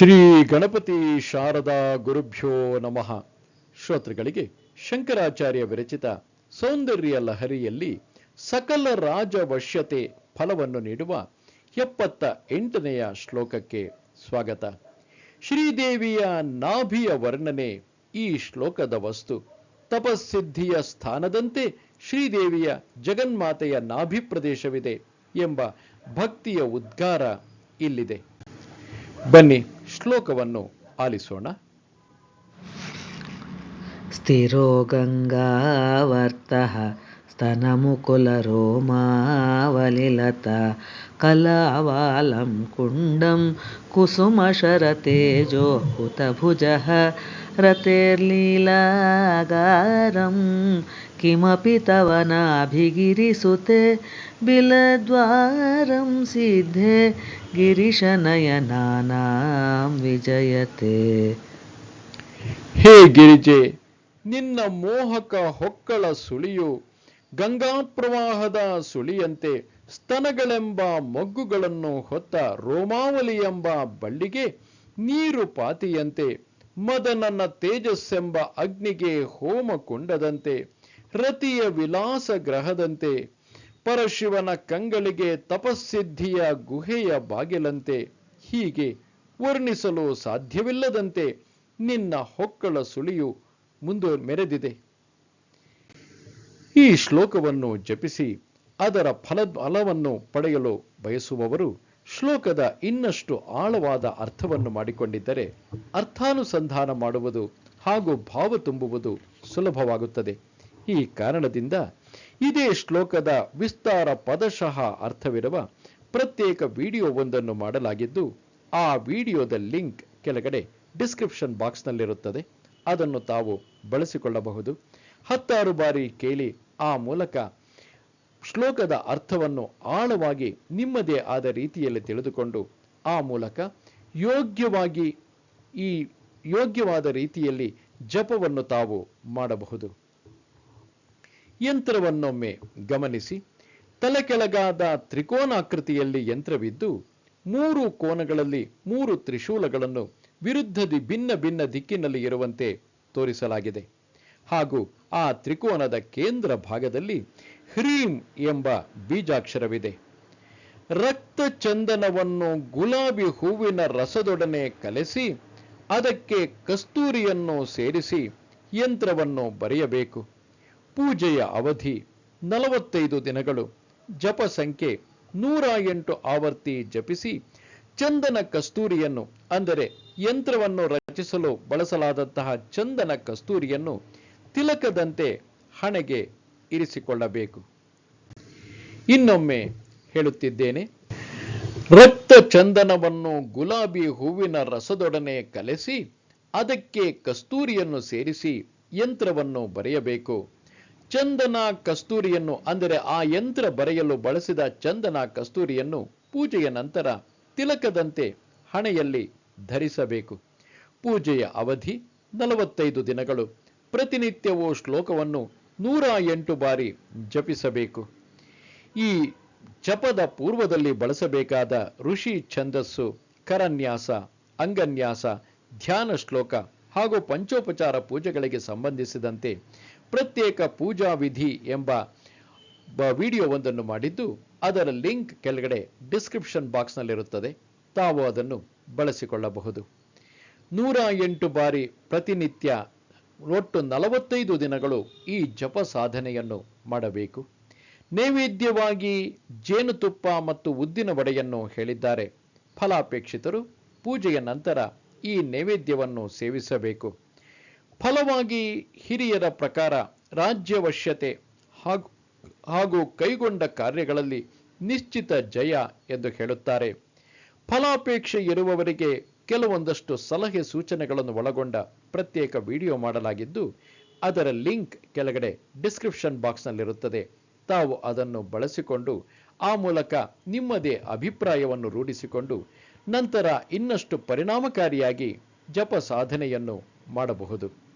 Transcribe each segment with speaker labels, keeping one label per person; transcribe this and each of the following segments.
Speaker 1: ಶ್ರೀ ಗಣಪತಿ ಶಾರದಾ ಗುರುಭ್ಯೋ ನಮಃ. ಶ್ರೋತೃಗಳಿಗೆ ಶಂಕರಾಚಾರ್ಯ ವಿರಚಿತ ಸೌಂದರ್ಯ ಲಹರಿಯಲ್ಲಿ ಸಕಲ ರಾಜವಶ್ಯತೆ ಫಲವನ್ನು ನೀಡುವ ಎಪ್ಪತ್ತ ಎಂಟನೆಯ ಶ್ಲೋಕಕ್ಕೆ ಸ್ವಾಗತ. ಶ್ರೀದೇವಿಯ ನಾಭಿಯ ವರ್ಣನೆ ಈ ಶ್ಲೋಕದ ವಸ್ತು. ತಪಸ್ಸಿದ್ಧಿಯ ಸ್ಥಾನದಂತೆ ಶ್ರೀದೇವಿಯ ಜಗನ್ಮಾತೆಯ ನಾಭಿ ಪ್ರದೇಶವಿದೆ ಎಂಬ ಭಕ್ತಿಯ ಉದ್ಗಾರ ಇಲ್ಲಿದೆ. ಬನ್ನಿ ಶ್ಲೋಕವನ್ನು ಆಲಿಸೋಣ
Speaker 2: स्थिरो गङ्गावर्तः स्तनमुकुलरोमावलिलता कलावालं कुण्डं कुसुमशरतेजो हुतभुजः रतेर्लीलागारं किमपि तव नाभिगिरिसुते बिलद्वारं सिद्धे गिरिशनयनानां विजयते
Speaker 1: ಹೇ ಗಿರಿಜೆ ನಿನ್ನ ಮೋಹಕ ಹೊಕ್ಕಳ ಸುಳಿಯು ಗಂಗಾ ಪ್ರವಾಹದ ಸುಳಿಯಂತೆ ಸ್ತನಗಳೆಂಬ ಮೊಗ್ಗುಗಳನ್ನು ಹೊತ್ತ ರೋಮಾವಲಿ ಎಂಬ ಬಳ್ಳಿಗೆ ನೀರು ಪಾತಿಯಂತೆ ಮದನನ ತೇಜಸ್ಸೆಂಬ ಅಗ್ನಿಗೆ ಹೋಮ ಕುಂಡದಂತೆ ರತಿಯ ವಿಲಾಸ ಗ್ರಹದಂತೆ ಪರಶಿವನ ಕಂಗಳಿಗೆ ತಪಸ್ಸಿದ್ಧಿಯ ಗುಹೆಯ ಬಾಗಿಲಂತೆ ಹೀಗೆ ವರ್ಣಿಸಲು ಸಾಧ್ಯವಿಲ್ಲದಂತೆ ನಿನ್ನ ಹೊಕ್ಕಳ ಸುಳಿಯು ಮುಂದೆ ಮೆರೆದಿದೆ ಈ ಶ್ಲೋಕವನ್ನು ಜಪಿಸಿ ಅದರ ಫಲ ಫಲವನ್ನು ಪಡೆಯಲು ಬಯಸುವವರು ಶ್ಲೋಕದ ಇನ್ನಷ್ಟು ಆಳವಾದ ಅರ್ಥವನ್ನು ಮಾಡಿಕೊಂಡಿದ್ದರೆ ಅರ್ಥಾನುಸಂಧಾನ ಮಾಡುವುದು ಹಾಗೂ ಭಾವ ತುಂಬುವುದು ಸುಲಭವಾಗುತ್ತದೆ. ಈ ಕಾರಣದಿಂದ ಇದೇ ಶ್ಲೋಕದ ವಿಸ್ತಾರ ಪದಶಃ ಅರ್ಥವಿರುವ ಪ್ರತ್ಯೇಕ ವಿಡಿಯೋವೊಂದನ್ನು ಮಾಡಲಾಗಿದ್ದು, ಆ ವಿಡಿಯೋದ ಲಿಂಕ್ ಕೆಳಗಡೆ ಡಿಸ್ಕ್ರಿಪ್ಷನ್ ಬಾಕ್ಸ್ನಲ್ಲಿರುತ್ತದೆ. ಅದನ್ನು ತಾವು ಬಳಸಿಕೊಳ್ಳಬಹುದು. ಹತ್ತಾರು ಬಾರಿ ಕೇಳಿ ಆ ಮೂಲಕ ಶ್ಲೋಕದ ಅರ್ಥವನ್ನು ಆಳವಾಗಿ ನಿಮ್ಮದೇ ಆದ ರೀತಿಯಲ್ಲಿ ತಿಳಿದುಕೊಂಡು, ಆ ಮೂಲಕ ಯೋಗ್ಯವಾಗಿ ಈ ಯೋಗ್ಯವಾದ ರೀತಿಯಲ್ಲಿ ಜಪವನ್ನು ತಾವು ಮಾಡಬಹುದು. ಯಂತ್ರವನ್ನೊಮ್ಮೆ ಗಮನಿಸಿ. ತಲೆ ಕೆಳಗಾದ ತ್ರಿಕೋನಾಕೃತಿಯಲ್ಲಿ ಯಂತ್ರವಿದ್ದು, ಮೂರು ಕೋನಗಳಲ್ಲಿ ಮೂರು ತ್ರಿಶೂಲಗಳನ್ನು ವಿರುದ್ಧದಿ ಭಿನ್ನ ಭಿನ್ನ ದಿಕ್ಕಿನಲ್ಲಿ ಇರುವಂತೆ ತೋರಿಸಲಾಗಿದೆ. ಹಾಗೂ ಆ ತ್ರಿಕೋನದ ಕೇಂದ್ರ ಭಾಗದಲ್ಲಿ ಹ್ರೀಂ ಎಂಬ ಬೀಜಾಕ್ಷರವಿದೆ. ರಕ್ತ ಚಂದನವನ್ನು ಗುಲಾಬಿ ಹೂವಿನ ರಸದೊಡನೆ ಕಲೆಸಿ, ಅದಕ್ಕೆ ಕಸ್ತೂರಿಯನ್ನು ಸೇರಿಸಿ ಯಂತ್ರವನ್ನು ಬರೆಯಬೇಕು. ಪೂಜೆಯ ಅವಧಿ ನಲವತ್ತೈದು ದಿನಗಳು. ಜಪ ಸಂಖ್ಯೆ ನೂರ ಎಂಟು ಆವರ್ತಿ ಜಪಿಸಿ ಚಂದನ ಕಸ್ತೂರಿಯನ್ನು, ಅಂದರೆ ಯಂತ್ರವನ್ನು ರಚಿಸಲು ಬಳಸಲಾದಂತಹ ಚಂದನ ಕಸ್ತೂರಿಯನ್ನು ತಿಲಕದಂತೆ ಹಣೆಗೆ ಇರಿಸಿಕೊಳ್ಳಬೇಕು. ಇನ್ನೊಮ್ಮೆ ಹೇಳುತ್ತಿದ್ದೇನೆ, ರಕ್ತ ಚಂದನವನ್ನು ಗುಲಾಬಿ ಹೂವಿನ ರಸದೊಡನೆ ಕಲೆಸಿ, ಅದಕ್ಕೆ ಕಸ್ತೂರಿಯನ್ನು ಸೇರಿಸಿ ಯಂತ್ರವನ್ನು ಬರೆಯಬೇಕು. ಚಂದನ ಕಸ್ತೂರಿಯನ್ನು, ಅಂದರೆ ಆ ಯಂತ್ರ ಬರೆಯಲು ಬಳಸಿದ ಚಂದನ ಕಸ್ತೂರಿಯನ್ನು ಪೂಜೆಯ ನಂತರ ತಿಲಕದಂತೆ ಹಣೆಯಲ್ಲಿ ಧರಿಸಬೇಕು. ಪೂಜೆಯ ಅವಧಿ ನಲವತ್ತೈದು ದಿನಗಳು. ಪ್ರತಿನಿತ್ಯವೂ ಶ್ಲೋಕವನ್ನು ನೂರ ಎಂಟು ಬಾರಿ ಜಪಿಸಬೇಕು. ಈ ಜಪದ ಪೂರ್ವದಲ್ಲಿ ಬಳಸಬೇಕಾದ ಋಷಿ ಛಂದಸ್ಸು, ಕರನ್ಯಾಸ, ಅಂಗನ್ಯಾಸ, ಧ್ಯಾನ ಶ್ಲೋಕ ಹಾಗೂ ಪಂಚೋಪಚಾರ ಪೂಜೆಗಳಿಗೆ ಸಂಬಂಧಿಸಿದಂತೆ ಪ್ರತ್ಯೇಕ ಪೂಜಾ ವಿಧಿ ಎಂಬ ವಿಡಿಯೋವೊಂದನ್ನು ಮಾಡಿದ್ದು, ಅದರ ಲಿಂಕ್ ಕೆಳಗಡೆ ಡಿಸ್ಕ್ರಿಪ್ಷನ್ ಬಾಕ್ಸ್ನಲ್ಲಿರುತ್ತದೆ. ತಾವು ಅದನ್ನು ಬಳಸಿಕೊಳ್ಳಬಹುದು. ನೂರ ಎಂಟು ಬಾರಿ ಪ್ರತಿನಿತ್ಯ ಒಟ್ಟು ನಲವತ್ತೈದು ದಿನಗಳು ಈ ಜಪ ಸಾಧನೆಯನ್ನು ಮಾಡಬೇಕು. ನೈವೇದ್ಯವಾಗಿ ಜೇನುತುಪ್ಪ ಮತ್ತು ಉದ್ದಿನ ವಡೆಯನ್ನು ಹೇಳಿದ್ದಾರೆ. ಫಲಾಪೇಕ್ಷಿತರು ಪೂಜೆಯ ನಂತರ ಈ ನೈವೇದ್ಯವನ್ನು ಸೇವಿಸಬೇಕು. ಫಲವಾಗಿ ಹಿರಿಯರ ಪ್ರಕಾರ ರಾಜ್ಯವಶ್ಯತೆ ಹಾಗೂ ಹಾಗೂ ಕೈಗೊಂಡ ಕಾರ್ಯಗಳಲ್ಲಿ ನಿಶ್ಚಿತ ಜಯ ಎಂದು ಹೇಳುತ್ತಾರೆ. ಫಲಾಪೇಕ್ಷೆ ಇರುವವರಿಗೆ ಕೆಲವೊಂದಷ್ಟು ಸಲಹೆ ಸೂಚನೆಗಳನ್ನು ಒಳಗೊಂಡ ಪ್ರತ್ಯೇಕ ವಿಡಿಯೋ ಮಾಡಲಾಗಿದ್ದು, ಅದರ ಲಿಂಕ್ ಕೆಳಗಡೆ ಡಿಸ್ಕ್ರಿಪ್ಷನ್ ಬಾಕ್ಸ್ನಲ್ಲಿರುತ್ತದೆ. ತಾವು ಅದನ್ನು ಬಳಸಿಕೊಂಡು ಆ ಮೂಲಕ ನಿಮ್ಮದೇ ಅಭಿಪ್ರಾಯವನ್ನು ರೂಢಿಸಿಕೊಂಡು ನಂತರ ಇನ್ನಷ್ಟು ಪರಿಣಾಮಕಾರಿಯಾಗಿ ಜಪ ಸಾಧನೆಯನ್ನು ಮಾಡಬಹುದು.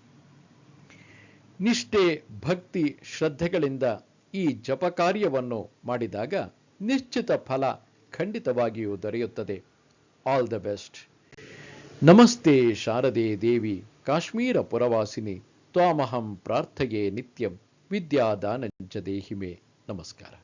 Speaker 1: ನಿಷ್ಠೆ, ಭಕ್ತಿ, ಶ್ರದ್ಧೆಗಳಿಂದ ಈ ಜಪ ಕಾರ್ಯವನ್ನು ಮಾಡಿದಾಗ ನಿಶ್ಚಿತ ಫಲ ಖಂಡಿತವಾಗಿಯೂ ದೊರೆಯುತ್ತದೆ. ಆಲ್ ದ ಬೆಸ್ಟ್ ನಮಸ್ತೆ ಶಾರದೆ ದೇವಿ, ಕಾಶ್ಮೀರ ಪುರವಾಸಿನಿ, ತ್ವಾಮಹಂ ಪ್ರಾರ್ಥಯೇ ನಿತ್ಯಂ ವಿದ್ಯಾದಾನಂಚ ದೇಹಿಮೆ. ನಮಸ್ಕಾರ.